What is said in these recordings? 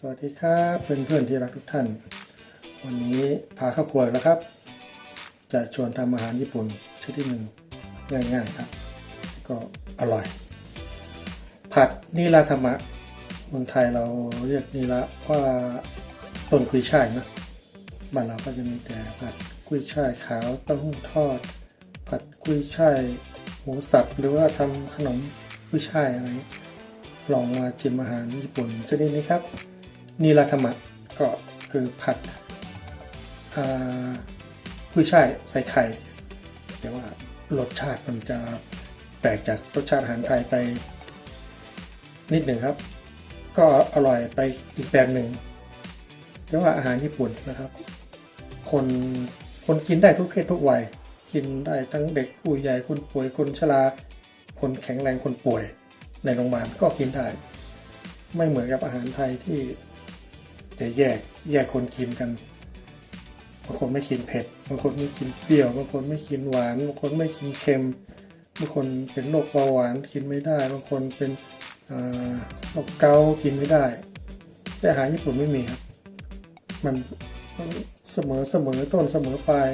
สวัสดีครับเพื่อนเพื่อนๆที่รักทุกท่าน วันนี้พาเข้าครัวแล้วครับ จะชวนทำอาหารญี่ปุ่นชนิดหนึ่งง่ายๆครับ ก็อร่อย ผัดนิราธรรมะเมืองไทยเราเรียกนิระว่าต้นกุยช่ายนะบ้านเราก็จะมีแต่ผัดกุยช่ายขาวเต้าหู้ทอด ผัดกุยช่ายหมูสับหรือว่าทำขนมกุยช่ายอะไรลองมาชิมอาหารญี่ปุ่นชนิดนี้ครับ นิราธรรมะก็คือผัดอ่ากุ้ช่ายใส่ไข่แต่ว่ารสชาติมันจะแปลกจากรสชาติอาหารไทยไปนิดหนึ่งครับ ก็อร่อยไปอีกแบบหนึ่งแต่ว่าอาหารญี่ปุ่นนะครับ คนคนกินได้ทุกเพศทุกวัยกินได้ทั้งเด็กผู้ใหญ่คนป่วยคนชราคนแข็งแรงคนป่วยในโรงพยาบาลก็กินได้ ไม่เหมือนกับอาหารไทยที่ จะแยกแยกคนกินกันบางคนไม่กินเผ็ดบางคนไม่กินเปรี้ยวบางคนไม่กินหวานบางคนไม่กินเค็มบางคนเป็นโรคเบาหวานกินไม่ได้ บางคนเป็นโรคเกาต์กินไม่ได้ แต่อาหารญี่ปุ่นไม่มีครับ มันเสมอเสมอต้นเสมอปลาย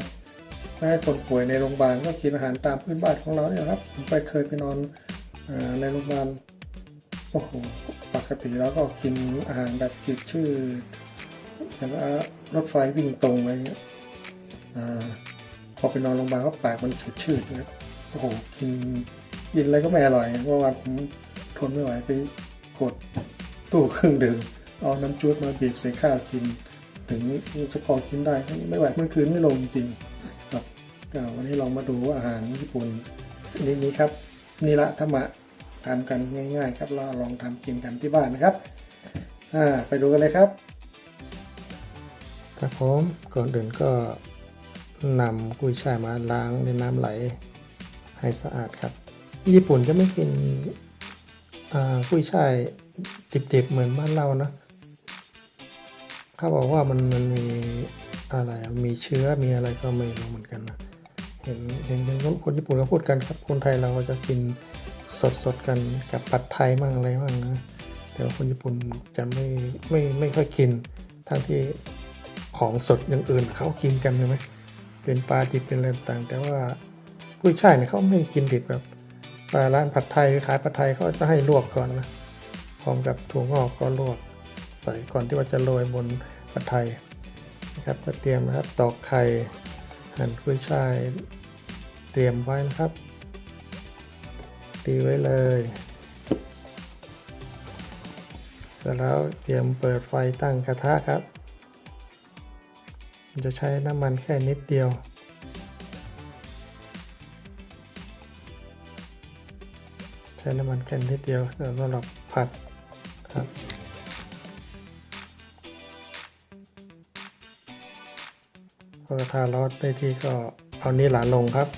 แม้คนป่วยในโรงพยาบาลก็กินอาหารตามพื้นบ้านของเราเนี่ยครับผมไปเคยไปนอนอในโรงพยาบาล โอ้โหปกติแล้วก็กินอาหารแบบจืดชืดอย่างว่ารถไฟวิ่งตรงอะไรเงี้ยอาพอไปนอนโรงพยาบาลก็ปากมันจืดชืดเนี่ยโอ้โหกินกินอะไรก็ไม่อร่อยเมื่อวานผมทนไม่ไหวไปกดตู้เครื่องดื่มเอาน้ำจุดมาบีบใส่ข้าวกิน ถึงจะพอกินได้ไม่ไหวเมื่อคืนไม่ลงจริงครับวันนี้ลองมาดูอาหารญี่ปุ่นนิดนี้ครับนิระธรรมะ ทำกันง่ายๆครับเราลองทำกินกันที่บ้านนะครับไปดูกันเลยครับครับผมก่อนอื่นก็นำกุ้ยช่ายมาล้างในน้ำไหลให้สะอาดครับ ญี่ปุ่นจะไม่กินกุ้ยช่ายดิบๆเหมือนบ้านเรานะเขาบอกว่ามันมันมีอะไรมีเชื้อมีอะไรก็ไม่รู้เหมือนกันนะเห็นเห็นเป็นคนญี่ปุ่นเขาพูดกันครับคนไทยเราก็จะกิน สดสดๆกันกับปัดไทยมั่งอะไรมั่งนะแต่ว่าคนญี่ปุ่นจะไม่ไม่ไม่ค่อยกิน ทั้งที่ของสดอย่างอื่นเขากินกันใช่ไหมเป็นปลาดิบเป็นอะไรต่างแต่ว่ากุ้ยช่ายเนี่ยเขาไม่กินดิบแบบปลาร้านผัดไทยขายผัดไทยเขาจะให้ลวกก่อนนะพร้อมกับถั่วงอกก็ลวกใส่ก่อนที่ว่าจะโรยบนผัดไทยนะครับก็เตรียมนะครับตอกไข่หั่นกุ้ยช่าย เตรียมไว้นะครับ ตีไว้เลยเสร็จแล้วเตรียมเปิดไฟตั้งกระทะครับจะใช้น้ำมันแค่นิดเดียว ใช้น้ำมันแค่นิดเดียวสำหรับผัดครับพอกระทะร้อนได้ที่ก็เอานี้หลาลงครับ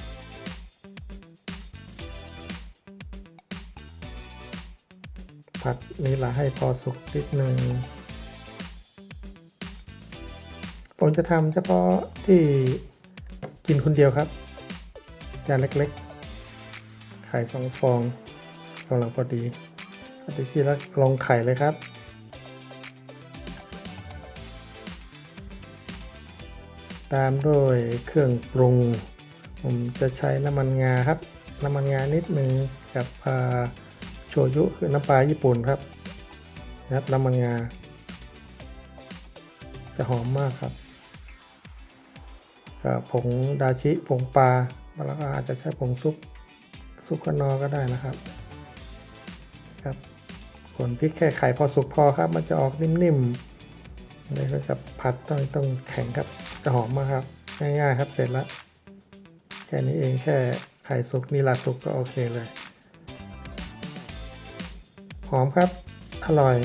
ผัดนี้ละให้พอสุกนิดหนึ่งผมจะทำเฉพาะที่กินคนเดียวครับ จานเล็กๆ ไข่สองฟองกำลังพอดีพอดีที่แล้วลงไข่เลยครับตามด้วยเครื่องปรุง ผมจะใช้น้ำมันงาครับ น้ำมันงานิดหนึ่งกับ ชยุคือน้ำปลาญี่ปุ่นครับนะครับน้ำมันงา จะหอมมากครับกับผงดาชิผงปลาแล้วก็อาจจะใช้ผงซุปซุปขนอก็ได้นะครับครับผลพริกแค่ไข่พอสุกพอครับ มันจะออกนิ่มๆแล้วกับผัดต้องต้องแข็งครับจะหอมมากครับ ง่ายๆครับเสร็จแล้วแค่นี้เองแค่ไข่สุกนี่ลาสุกก็โอเคเลย อมครับ อร่อย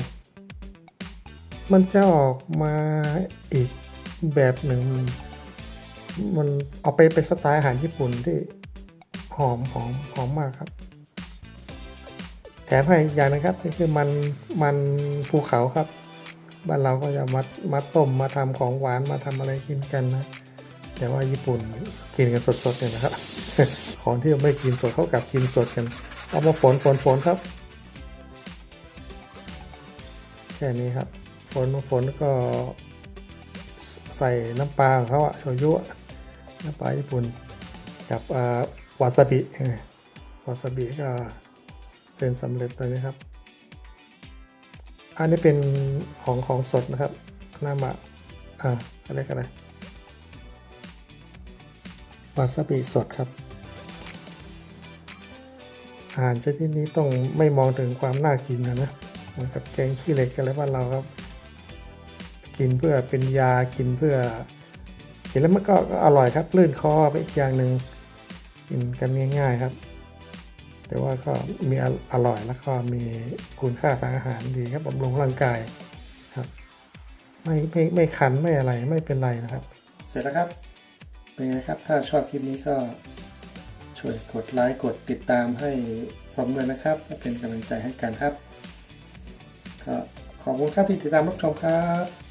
มันจะออกมาอีกแบบหนึ่ง มันเอาไปเป็นสไตล์อาหารญี่ปุ่นที่หอมหอมหอมมากครับ แถมให้อีกอย่างนะครับนี่คือมันมันภูเขาครับ บ้านเราก็จะมัดมัดต้มมาทำของหวานมาทำอะไรกินกันนะแต่ว่าญี่ปุ่นกินกันสดๆเนี่ยนะครับ ของที่ไม่กินสดเขากลับกินสดกัน เอามาฝนฝนฝนครับ ค่นี้ครับ ฝนฝนก็ใส่น้ำปลาของเขาอะโชยุน้ำปลาญี่ปุ่น กับวาซาบิวาซาบิก็เป็นสำเร็จเลยนะครับ อันนี้เป็นของของสดนะครับนามะอ่าอะไรกันนะวาซาบิสดครับ อาหารชนิดนี้ต้องไม่มองถึงความน่ากินนะนะ เหมือนกับแกงขี้เหล็กอะไรบ้านเราครับ กินเพื่อเป็นยากินเพื่อกินแล้วมันก็กอร่อยครับลื่นคอไปอีกอย่างหนึ่งกินกันง่าย ๆครับ แต่ว่าก็มีอร่อยแล้วก็มีคุณค่าทางอาหารดีครับบำรุงร่างกายครับ ไม่ไม่ไม่คันไม่อะไรไม่เป็นไรนะครับ เสร็จแล้วครับเป็นไงครับ ถ้าชอบคลิปนี้ก็ช่วยกดไลค์กดติดตามให้ผมด้วยนะครับ เป็นกำลังใจให้กันครับ ขอบคุณครับที่ติดตามรับชมครับ